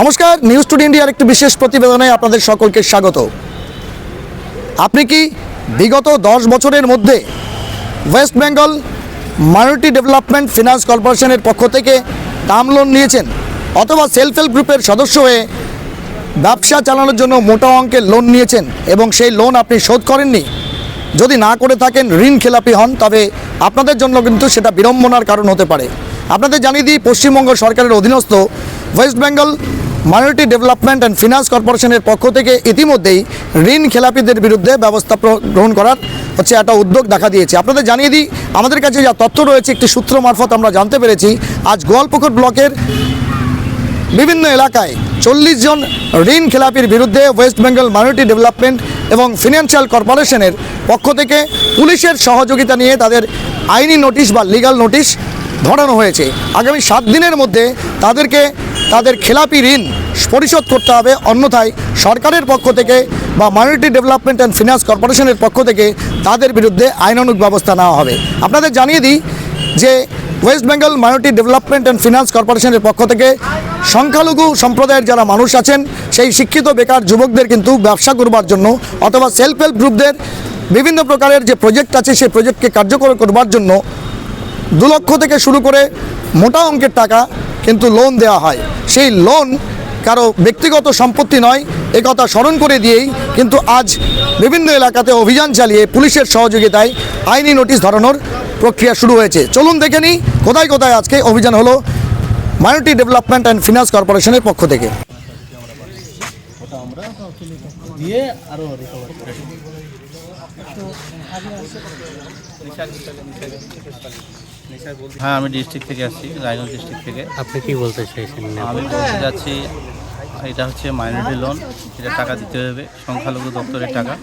নমস্কার news today ইন্ডিয়ার একটি বিশেষ প্রতিবেদনে আপনাদের সকলকে স্বাগত। আপনি কি বিগত দশ বছরের মধ্যে West Bengal minority development finance কর্পোরেশনের পক্ষ থেকে টার্ম লোন নিয়েছেন অথবা সেলফ হেল্প গ্রুপের সদস্য হয়ে ব্যবসা চালানোর জন্য মোটা অঙ্কের লোন নিয়েছেন এবং সেই লোন আপনি শোধ করেননি? যদি না করে থাকেন, ঋণ খেলাপি হন, তবে আপনাদের জন্য কিন্তু সেটা বিড়ম্বনার কারণ হতে পারে। আপনাদের জানিয়ে দিই, পশ্চিমবঙ্গ সরকারের অধীনস্থ West Bengal minority development and finance কর্পোরেশনের পক্ষ থেকে ইতিমধ্যেই ঋণ খেলাপিদের বিরুদ্ধে ব্যবস্থা গ্রহণ করার হচ্ছে একটা উদ্যোগ দেখা দিয়েছে। আপনাদের জানিয়ে দিই, আমাদের কাছে যা তথ্য রয়েছে, একটি সূত্র মারফত আমরা জানতে পেরেছি, আজ গোয়ালপুকুর ব্লকের বিভিন্ন এলাকায় চল্লিশ জন ঋণ খেলাপির বিরুদ্ধে ওয়েস্ট বেঙ্গল মাইনরিটি ডেভেলপমেন্ট এবং ফিনান্সিয়াল কর্পোরেশনের পক্ষ থেকে পুলিশের সহযোগিতা নিয়ে তাদের আইনি নোটিশ বা লিগ্যাল নোটিশ ধরানো হয়েছে। আগামী সাত দিনের মধ্যে তাদেরকে তাদের খেলাপি ঋণ পরিশোধ করতে হবে। অন্যথায় সরকারের পক্ষ থেকে বা মাইনরিটি ডেভেলপমেন্ট অ্যান্ড ফিনান্স কর্পোরেশনের পক্ষ থেকে তাদের বিরুদ্ধে আইনানুগ ব্যবস্থা নেওয়া হবে। আপনাদের জানিয়ে দিই যে West Bengal Minority Development and Finance কর্পোরেশনের পক্ষ থেকে সংখ্যালঘু সম্প্রদায়ের যারা মানুষ আছেন, সেই শিক্ষিত বেকার যুবকদের কিন্তু ব্যবসা করবার জন্য অথবা সেলফ হেল্প গ্রুপদের বিভিন্ন প্রকারের যে প্রজেক্ট আছে, সেই প্রজেক্টকে কার্যকর করবার জন্য দু লক্ষ থেকে শুরু করে মোটা অঙ্কের টাকা কিন্তু লোন দেওয়া হয়। সেই লোন কারও ব্যক্তিগত সম্পত্তি নয় একথা স্মরণ করে দিয়েই কিন্তু আজ বিভিন্ন এলাকাতে অভিযান চালিয়ে পুলিশের সহযোগিতায় আইনি নোটিশ ধরানোর প্রক্রিয়া শুরু হয়েছে। চলুন দেখে নিই কোথায় কোথায় আজকে অভিযান হলো মাইনরিটি ডেভেলপমেন্ট অ্যান্ড ফিনান্স কর্পোরেশনের পক্ষ থেকে। দিয়ে আরও হ্যাঁ আমি ডিস্ট্রিক্ট থেকে আসছি রায়গঞ্জ ডিস্ট্রিক্ট থেকে। আপনি কি বলতে চাইছেন? আমি বলতে যাচ্ছি এটা হচ্ছে মাইনরিটি লোন এটা টাকা দিতে হবে সংখ্যালঘু দপ্তরের টাকা।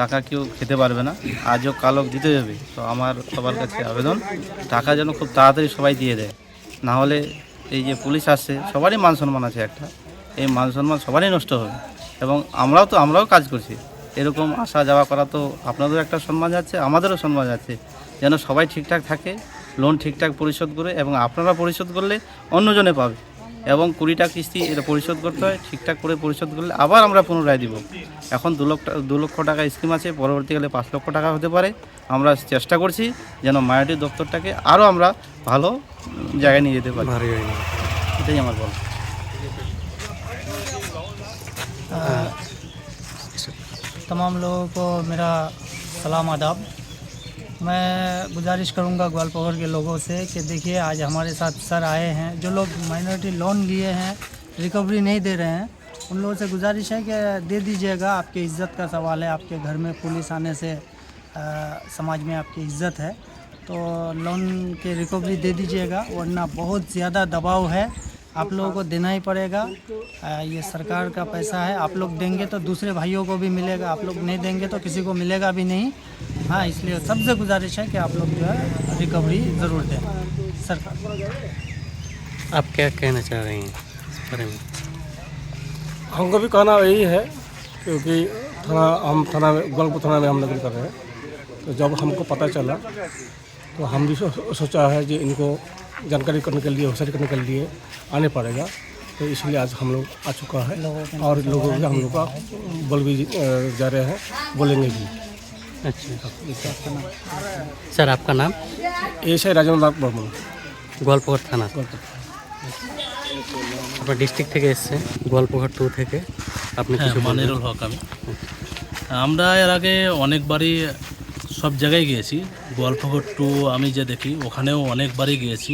টাকা কেউ খেতে পারবে না আজও কালক দিতে হবে। তো আমার সবার কাছে আবেদন টাকা যেন খুব তাড়াতাড়ি সবাই দিয়ে দেয়। না হলে এই যে পুলিশ আসছে সবারই মান সম্মান আছে একটা। এই মান সম্মান সবারই নষ্ট হবে। এবং আমরাও তো আমরাও কাজ করছি। এরকম আসা যাওয়া করা তো আপনাদেরও একটা সম্মান যাচ্ছে আমাদেরও সম্মান যাচ্ছে। যেন সবাই ঠিকঠাক থাকে লোন ঠিকঠাক পরিশোধ করে এবং আপনারা পরিশোধ করলে অন্যজনে পাবে। এবং কুড়িটা কিস্তি এটা পরিশোধ করতে হয় ঠিকঠাক করে পরিশোধ করলে আবার আমরা পুনরায় দিব। এখন দু লক্ষ দু লক্ষ টাকা স্কিম আছে পরবর্তীকালে পাঁচ লক্ষ টাকা হতে পারে। আমরা চেষ্টা করছি যেন মায়াটি দপ্তরটাকে আরও আমরা ভালো জায়গায় নিয়ে যেতে পারি। এটাই আমার বল तमाम लोगों को मेरा सलाम आदाब। मैं गुजारिश करूँगा ग्वालपोर के लोगों से कि देखिए आज हमारे साथ सर आए हैं। जो लोग माइनॉरिटी लोन लिए हैं रिकवरी नहीं दे रहे हैं उन लोगों से गुजारिश है कि दे दीजिएगा। आपकी इज़्ज़त का सवाल है आपके घर में पुलिस आने से अ, समाज में आपकी इज़्ज़त है। तो लोन की रिकवरी दे दीजिएगा वरना बहुत ज़्यादा दबाव है। आप लोगों को देना ही पड़ेगा। ये सरकार का पैसा है। आप लोग देंगे तो दूसरे भाइयों को भी मिलेगा। आप लोग नहीं देंगे तो किसी को मिलेगा भी नहीं। हाँ इसलिए सबसे गुजारिश है कि आप लोग जो है रिकवरी ज़रूर दें। सरकार। आप क्या कहना चाह रहे हैं इस बारे में? हमको भी कहना यही है क्योंकि थाना हम थाना में गोलपुर थाना में हम नौकरी कर रहे हैं। तो जब हमको पता चला तो हम भी सो, सोचा है कि इनको जानकारी करने के लिए होशियारी करने के लिए आने पड़ेगा तो इसलिए आज हम लोग आ चुका है और लोगों को हम लोग का बोल भी अ, जा रहे हैं बोलेंगे भी अच्छा सर आपका नाम ऐसे राजेंद्र नाथ बर्मन গোয়ালপুকুর থানা गोलपुर আপনার ডিস্ট্রিক্ট থেকে এসছেন গোয়ালপুকুর টু থেকে আপনি হ্যাঁ কিছু বলবেন? মানিরুল হক আমি আমরা এর আগে অনেকবারই সব জায়গায় গিয়েছি। গোয়ালপুকুর টু আমি যে দেখি, ওখানেও অনেকবারই গিয়েছি।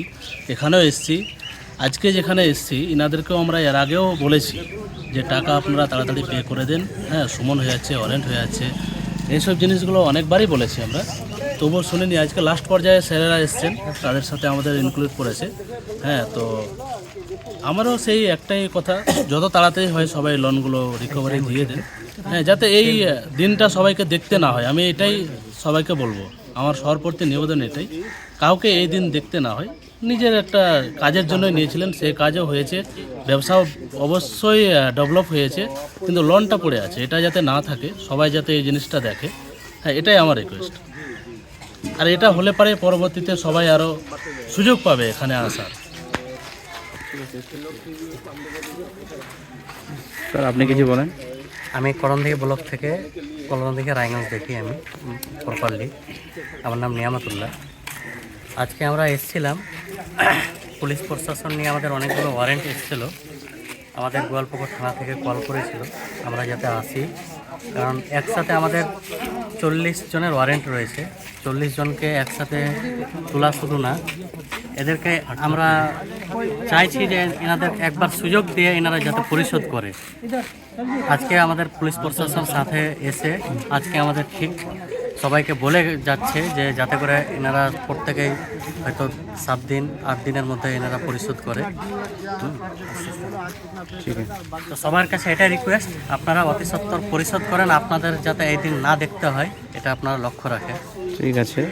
এখানেও এসেছি। আজকে যেখানে এসেছি, ইনাদেরকেও আমরা এর আগেও বলেছি যে টাকা আপনারা তাড়াতাড়ি পে করে দেন। হ্যাঁ সুমন হয়ে যাচ্ছে ওয়ারেন্ট হয়ে যাচ্ছে এইসব জিনিসগুলো অনেকবারই বলেছি আমরা। তবুও শুনিনি, আজকে লাস্ট পর্যায়ে স্যারেরা এসছেন, তাদের সাথে আমাদের ইনক্লুড করেছে। হ্যাঁ তো আমারও সেই একটাই কথা, যত তাড়াতাড়ি হয় সবাই লোনগুলো রিকভারি দিয়ে দেন। হ্যাঁ যাতে এই দিনটা সবাইকে দেখতে না হয়। আমি এটাই সবাইকে বলব। আমার সরপরতে নিবেদন এটাই। কাউকে এই দিন দেখতে না হয়। নিজের একটা কাজের জন্য নিয়েছিলেন, সে কাজও হয়েছে। ব্যবসা অবশ্যই ডেভেলপ হয়েছে। কিন্তু লোনটা পড়ে আছে। এটা যাতে না থাকে, সবাই যাতে এই জিনিসটা দেখে। হ্যাঁ এটাই আমার রিকোয়েস্ট আর এটা হলে পারে পরবর্তীতে সবাই আরও সুযোগ পাবে এখানে আসার। স্যার, আপনি কিছু বলেন। আমি করণদিঘি ব্লক থেকে করণদিঘি রায়গঞ্জ দেখি আমি, প্রপারলি। আমার নাম নিয়ামতুল্লাহ। আজকে আমরা এসেছিলাম, পুলিশ প্রশাসন নিয়ে আমাদের অনেকগুলো ওয়ারেন্ট এসেছিল। আমাদের গোয়ালপুকুর থানা থেকে কল করেছিল। আমরা যাতে আসি। কারণ একসাথে আমাদের চল্লিশ জনের ওয়ারেন্ট রয়েছে। চল্লিশ জনকে একসাথে তোলা শুধু না, এদেরকে আমরা চাইছি যে এনাদের একবার সুযোগ দিয়ে এনারা যাতে পরিশোধ করে। আজকে আমাদের পুলিশ প্রশাসন সাথে এসে আজকে আমাদের ঠিক সবাইকে বলে যাচ্ছে যে যাতে করে এনারা প্রত্যেকেই হয়তো সাত দিন, আট দিনের মধ্যে এনারা পরিশোধ করে। ঠিক আছে তো সবার কাছে এটাই রিকোয়েস্ট আপনারা অতি সত্বর পরিশোধ করেন, আপনাদের যাতে এই দিন না দেখতে হয়, এটা আপনারা লক্ষ্য রাখেন। ঠিক আছে।